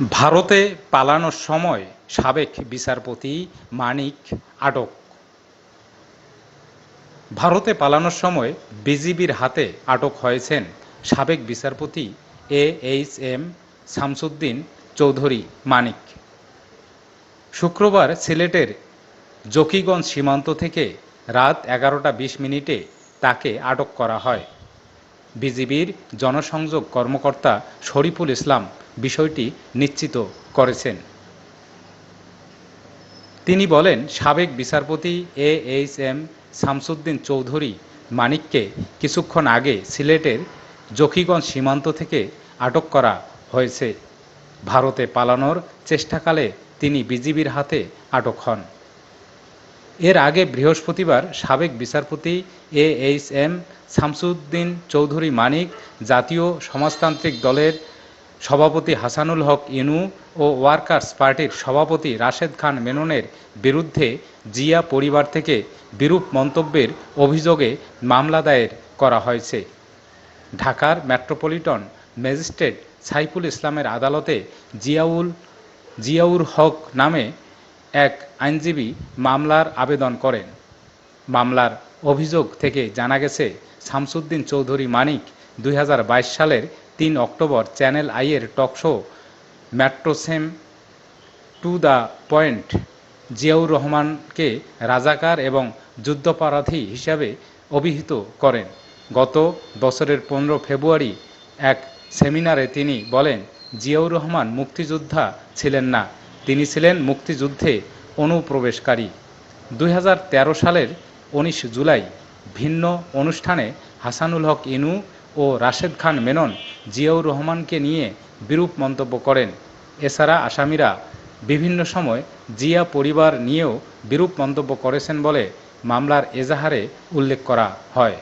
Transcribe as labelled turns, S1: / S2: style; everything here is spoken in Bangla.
S1: ভারতে পালানোর সময় সাবেক বিচারপতি মানিক আটক। ভারতে পালানোর সময় বিজিবির হাতে আটক হয়েছেন সাবেক বিচারপতি A H M Shamsuddin Chowdhury Manik. শুক্রবার সিলেটের জকিগঞ্জ সীমান্ত থেকে রাত এগারোটা বিশ মিনিটে তাকে আটক করা হয়। বিজিবির জনসংযোগ কর্মকর্তা শরীফুল ইসলাম বিষয়টি নিশ্চিত করেছেন। তিনি বলেন, সাবেক বিচারপতি A H M Shamsuddin Chowdhury মানিককে কিছুক্ষণ আগে সিলেটের জকিগঞ্জ সীমান্ত থেকে আটক করা হয়েছে। ভারতে পালানোর চেষ্টাকালে তিনি বিজিবির হাতে আটক হন। এর আগে বৃহস্পতিবার সাবেক বিচারপতি A H M Shamsuddin Chowdhury Manik, জাতীয় সমাজতান্ত্রিক দলের সভাপতি হাসানুল হক ইনু ও ওয়ার্কার্স পার্টির সভাপতি রাশেদ খান মেননের বিরুদ্ধে জিয়া পরিবার থেকে বিরূপ মন্তব্যের অভিযোগে মামলা দায়ের করা হয়েছে। ঢাকার মেট্রোপলিটন ম্যাজিস্ট্রেট সাইফুল ইসলামের আদালতে জিয়াউল জিয়াউর হক নামে এক আইনজীবী মামলার আবেদন করেন। মামলার অভিযোগ থেকে জানা গেছে, শামসুদ্দিন চৌধুরী মানিক দুই হাজার বাইশ সালের তিন অক্টোবর চ্যানেল আইয়ের টকশো ম্যাট্রোসেম টু দ্য পয়েন্ট জিয়াউর রহমানকে রাজাকার এবং যুদ্ধাপরাধী হিসাবে অভিহিত করেন। গত বছরের পনেরো ফেব্রুয়ারি এক সেমিনারে তিনি বলেন, জিয়াউর রহমান মুক্তিযোদ্ধা ছিলেন না। তিনি ছিলেন মুক্তিযুদ্ধে অনুপ্রবেশকারী। দুই হাজার তেরো সালের উনিশ জুলাই ভিন্ন অনুষ্ঠানে হাসানুল হক ইনু ও রাশেদ খান মেনন জিয়াউর রহমানকে নিয়ে বিরূপ মন্তব্য করেন। এছাড়া আসামিরা বিভিন্ন সময় জিয়া পরিবার নিয়েও বিরূপ মন্তব্য করেছেন বলে মামলার এজাহারে উল্লেখ করা হয়।